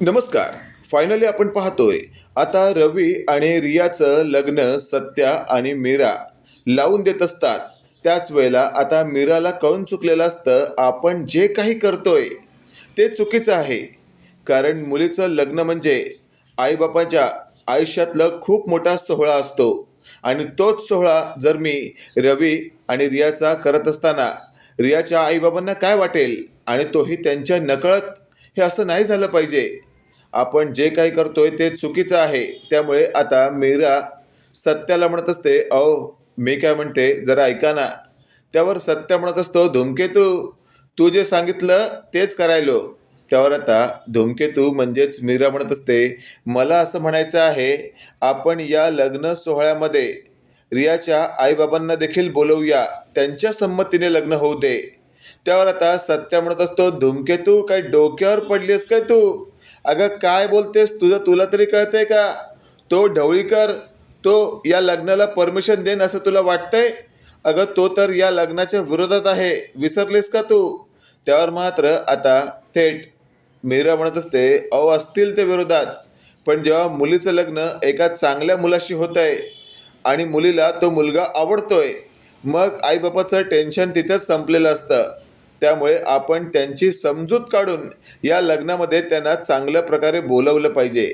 नमस्कार. फायनली आपण पाहतोय. आता रवी आणि रियाचं लग्न सत्या आणि मीरा लावून देत असतात. त्याच वेळेला आता मीराला कळून चुकलेलं असतं आपण जे काही करतोय ते चुकीचं आहे. कारण मुलीचं लग्न म्हणजे आईबापाच्या आयुष्यातलं खूप मोठा सोहळा असतो. आणि तोच सोहळा जर मी रवी आणि रियाचा करत असताना रियाच्या आईबाबांना काय वाटेल आणि तोही त्यांच्या नकळत हे असं नाही झालं पाहिजे. आपण जे काही करतोय ते चुकीचं आहे. त्यामुळे आता मीरा सत्याला म्हणत असते अहो मी काय म्हणते जरा ऐका ना. त्यावर सत्य म्हणत असतो धूमकेतू तू जे सांगितलं तेच करायलो. त्यावर आता धूमकेतू म्हणजेच मीरा म्हणत असते मला असं म्हणायचं आहे आपण या लग्न सोहळ्यामध्ये रियाच्या आईबाबांना देखील बोलवूया. त्यांच्या संमतीने लग्न होऊ दे. त्यावर आता सत्या म्हणत असतो धूमकेतू काय डोक्यावर पडलीस काय तू? अगं काय बोलतेस तुझं तुला तरी कळतंय का? तो ढवळीकर तो या लग्नाला परमिशन देईन असं तुला वाटतंय? अगं तो तर या लग्नाच्या विरोधात आहे. विसरलीस का तू? त्यावर मात्र आता थेट मीरा म्हणत असते अहो असतील ते विरोधात. पण जेव्हा मुलीचं लग्न एका चांगल्या मुलाशी होत आहे आणि मुलीला तो मुलगा आवडतोय मग आईबापाचं टेन्शन तिथंच संपलेलं असतं. त्यामुळे आपण त्यांची समजूत काढून या लग्नामध्ये त्यांना चांगल्या प्रकारे बोलवलं पाहिजे.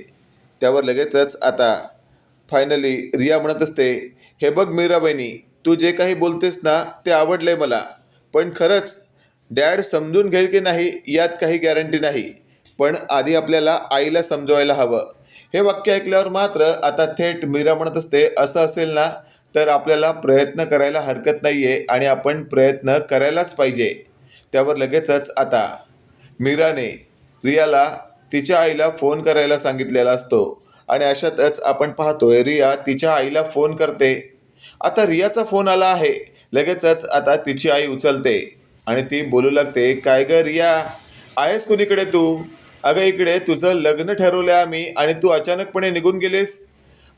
त्यावर लगेचच आता फायनली रिया म्हणत असते हे बघ मीराबाईनी तू जे काही बोलतेस ना ते आवडलं आहे मला. पण खरंच डॅड समजून घेईल की नाही यात काही गॅरंटी नाही. पण आधी आपल्याला आईला समजवायला हवं. हे वाक्य ऐकल्यावर मात्र आता थेट मीरा म्हणत असते असं असेल ना तर आपल्याला प्रयत्न करायला हरकत नाही आहे आणि आपण प्रयत्न करायलाच पाहिजे. त्यावर लगेचच आता मीराने रियाला तिच्या आईला फोन करायला सांगितलेला असतो. आणि अशातच आपण पाहतोय रिया तिच्या आईला फोन करते. आता रियाचा फोन आला आहे. लगेचच आता तिची आई उचलते. आणि ती बोलू लागते काय ग रिया? आहेस कुणीकडे तू? अगं इकडे तुझं लग्न ठरवलं आम्ही आणि तू अचानकपणे निघून गेलीस.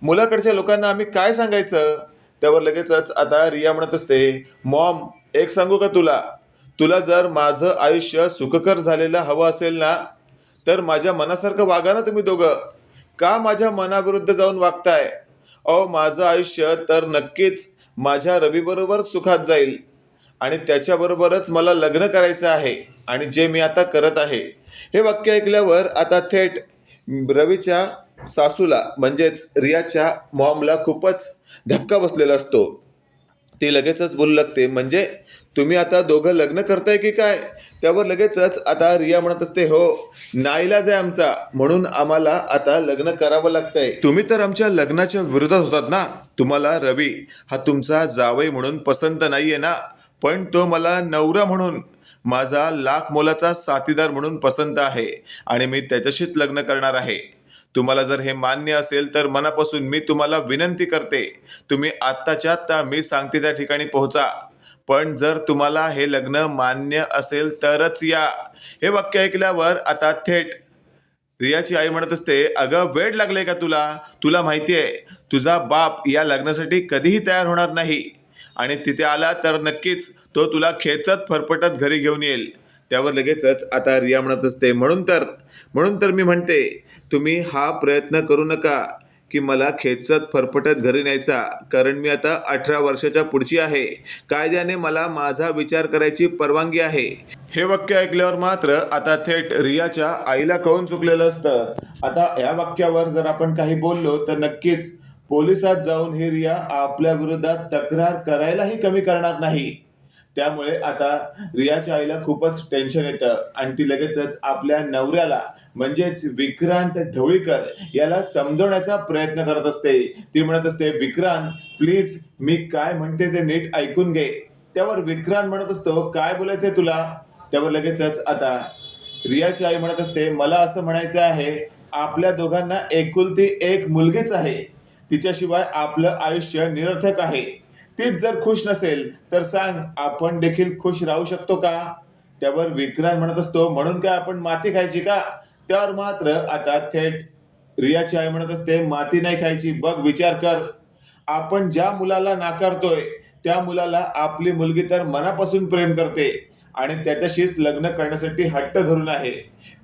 मुलाकडच्या लोकांना आम्ही काय सांगायचं? त्यावर लगेचच आता रिया म्हणत असते मॉम एक सांगू का तुला? तुला जर माझं आयुष्य सुखकर झालेलं हवं असेल ना तर माझ्या मनासारखं वागा ना तुम्ही दोघं. का माझ्या मनाविरुद्ध जाऊन वागताय? अहो माझं आयुष्य तर नक्कीच माझ्या रवीबरोबर सुखात जाईल. आणि त्याच्याबरोबरच मला लग्न करायचं आहे आणि जे मी आता करत आहे. हे वाक्य ऐकल्यावर आता थेट रवीच्या सासूला म्हणजेच रियाच्या मॉमला खूपच धक्का बसलेला असतो. ती लगेचच बोलू लागते. म्हणजे तुम्ही आता दोघं लग्न करताय की काय? त्यावर लगेचच आता रिया म्हणत असते हो नाईलाज आहे आमचा. म्हणून आम्हाला आता लग्न करावं लागतंय. तुम्ही तर आमच्या लग्नाच्या विरोधात होतात ना? तुम्हाला रवी हा तुमचा जावई म्हणून पसंत नाहीये ना? पण तो मला नवरा म्हणून माझा लाख मोलाचा साथीदार म्हणून पसंत आहे आणि मी त्याच्याशीच लग्न करणार आहे. तुम्हाला जर हे मान्य असेल तर मनापासून मी तुम्हाला विनंती करते तुम्ही आत्ताच्या आत्ता मी सांगते त्या ठिकाणी पोहोचा. पण जर तुम्हाला हे लग्न मान्य असेल तरच या. हे वाक्य ऐकल्यावर आता थेट रियाची आई म्हणत असते अगं वेळ लागले का तुला? तुला माहिती आहे तुझा बाप या लग्नासाठी कधीही तयार होणार नाही. आणि तिथे आला तर नक्कीच तो तुला खेचत फरफटत घरी घेऊन येईल. त्यावर लगेचच आता रिया म्हणत असते म्हणून तर म्हणून तर मी म्हणते तुम्ही हा प्रयत्न करू नका की मला खेचत फरफटत घरी न्यायचा कारण मी आता अठरा वर्षाच्या पुढची आहे. कायद्याने मला माझा विचार करायची परवानगी आहे. हे वाक्य ऐकल्यावर मात्र आता थेट रियाच्या आईला कळून चुकलेलं असतं. आता या वाक्यावर जर आपण काही बोललो तर नक्कीच पोलिसात जाऊन ही रिया आपल्या विरोधात तक्रार करायलाही कमी करणार नाही. त्यामुळे आता रियाच्या आईला खूपच टेन्शन येतं. आणि ती लगेचच आपल्या नवऱ्याला म्हणजेच विक्रांत ढवळीकर याला समजवण्याचा प्रयत्न करत असते. ती म्हणत असते विक्रांत प्लीज मी काय म्हणते ते नीट ऐकून घे. त्यावर विक्रांत म्हणत असतो काय बोलायचंय तुला? त्यावर लगेचच आता रियाची आई म्हणत असते मला असं म्हणायचं आहे आपल्या दोघांना एकुलती एक मुलगीच आहे. तिच्याशिवाय आपलं आयुष्य निरर्थक आहे. तीच जर खुश नसेल तर सांग आपण देखील खुश राहू शकतो का? त्यावर विक्रांत म्हणत असतो म्हणून काय आपण माती खायची का? त्यावर मात्र आता थेट रियाची आई म्हणत असते माती नाही खायची बघ विचार कर. आपण ज्या मुलाला नाकारतोय त्या मुलाला आपली मुलगी तर मनापासून प्रेम करते आणि त्याच्याशीच लग्न करण्यासाठी हट्ट धरून आहे.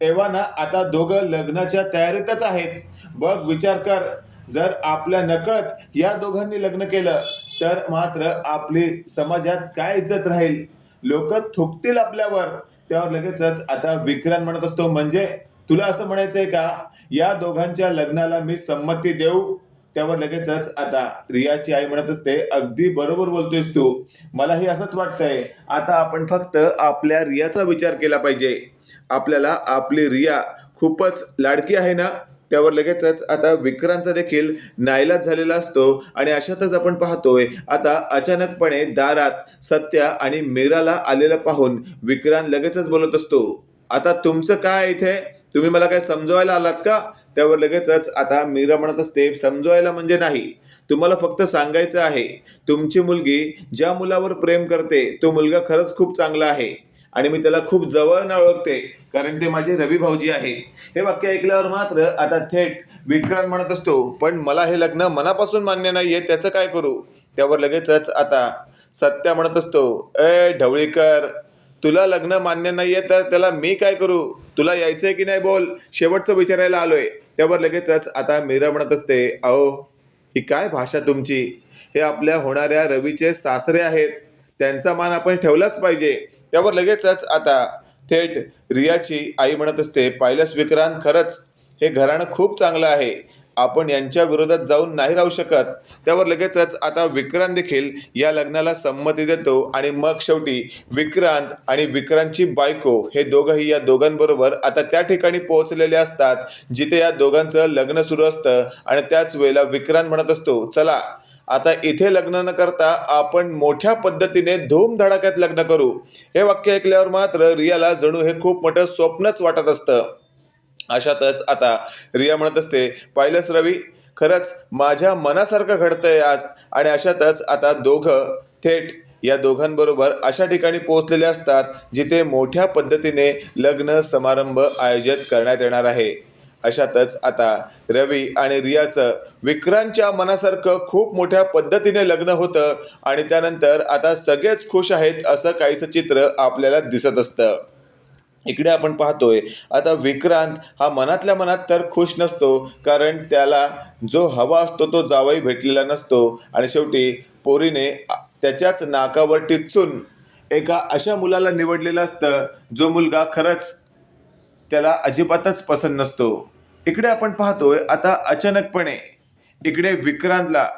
तेव्हा ना आता दोघं लग्नाच्या तयारीतच आहेत. बघ विचार कर. जर आपल्या नकळत या दोघांनी लग्न केलं तर मात्र आपली समाजात काय इज्जत राहील? लोक थुकतील आपल्यावर. त्यावर लगेचच आता विक्रांत म्हणत असतो म्हणजे तुला असं म्हणायचंय का? या दोघांच्या लग्नाला मी संमती देऊ. त्यावर लगेचच आता रियाची आई म्हणत असते अगदी बरोबर बोलतोयस तू. मलाही असंच वाटतंय. आता आपण फक्त आपल्या रियाचा विचार केला पाहिजे. आपल्याला आपली रिया खूपच लाडकी आहे ना? त्यावर लगेचच आता विक्रांतचा देखील नाईलाज झालेला असतो आणि अशातच आपण पाहतोय आता अचानकपणे दारात सत्या आणि मीराला आलेलं पाहून विक्रांत लगेचच बोलत असतो आता तुमचं काय इथे? तुम्ही मला काय समजवायला आलात का? त्यावर लगेचच आता मीरा म्हणत असते समजवायला म्हणजे नाही तुम्हाला फक्त सांगायचं आहे तुमची मुलगी ज्या मुलावर प्रेम करते तो मुलगा खरंच खूप चांगला आहे आणि मी त्याला खूप जवळनं ओळखते कारण ते माझे रवी भाऊजी आहे हे वाक्य ऐकल्यावर मात्र आता थेट विक्रांत म्हणत असतो पण मला हे लग्न मनापासून मान्य नाहीये त्याचं काय करू? त्यावर लगेचच आता सत्या म्हणत असतो ए ढवळीकर तुला लग्न मान्य नाहीये तर त्याला मी काय करू? तुला यायचंय की नाही बोल? शेवटचं विचारायला आलोय. त्यावर लगेचच आता मीरा म्हणत असते अहो ही काय भाषा तुमची? हे आपल्या होणाऱ्या रवीचे सासरे आहेत. त्यांचा मान आपण ठेवलाच पाहिजे. त्यावर लगेचच आता थेट रियाची आई म्हणत असते पाहिलंस विक्रांत खरंच हे घराणं खूप चांगलं आहे. आपण यांच्या विरोधात जाऊन नाही राहू शकत. त्यावर लगेचच आता विक्रांत देखील या लग्नाला संमती देतो आणि मग शेवटी विक्रांत आणि विक्रांतची बायको हे दोघंही या दोघांबरोबर आता त्या ठिकाणी पोहोचलेले असतात जिथे या दोघांचं लग्न सुरू असतं आणि त्याच वेळेला विक्रांत म्हणत असतो चला आता इथे लग्न न करता आपण मोठ्या पद्धतीने धूमधडाक्यात लग्न करू. हे वाक्य ऐकल्यावर मात्र रियाला जणू हे खूप मोठं स्वप्नच वाटत असतं. अशातच आता रिया म्हणत असते पाहिलंच रवी खरंच माझ्या मनासारखं घडतंय आज. आणि अशातच आता दोघं थेट या दोघांबरोबर अशा ठिकाणी पोहोचलेले असतात जिथे मोठ्या पद्धतीने लग्न समारंभ आयोजित करण्यात येणार आहे. अशातच आता रवी आणि रियाचं विक्रांतच्या मनासारखं खूप मोठ्या पद्धतीने लग्न होतं आणि त्यानंतर आता सगळेच खुश आहेत असं काहीचं चित्र आपल्याला दिसत असतं. इकडे आपण पाहतोय आता विक्रांत हा मनातल्या मनात तर खुश नसतो कारण त्याला जो हवा असतो तो जावाही भेटलेला नसतो आणि शेवटी पोरीने त्याच्याच नाकावर टिचून एका अशा मुलाला निवडलेलं असतं जो मुलगा खरंच त्याला अजिबातच पसंत नसतो. इकडे आपण पाहतोय आता अचानकपणे इकडे विक्रांतला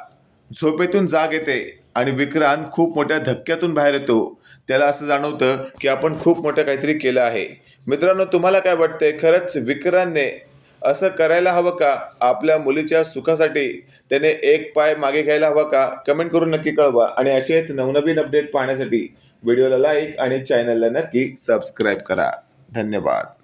झोपेतून जाग येते आणि विक्रांत खूप मोठ्या धक्क्यातून बाहेर येतो. त्याला असं जाणवतं की आपण खूप मोठं काहीतरी केलं आहे. मित्रांनो तुम्हाला काय वाटतंय? खरंच विक्रांतने असं करायला हवं का? आपल्या मुलीच्या सुखासाठी त्याने एक पाय मागे घ्यायला हवा का? कमेंट करून नक्की कळवा. आणि असेच नवनवीन अपडेट पाहण्यासाठी व्हिडिओला लाईक आणि चॅनलला नक्की सबस्क्राईब करा. धन्यवाद.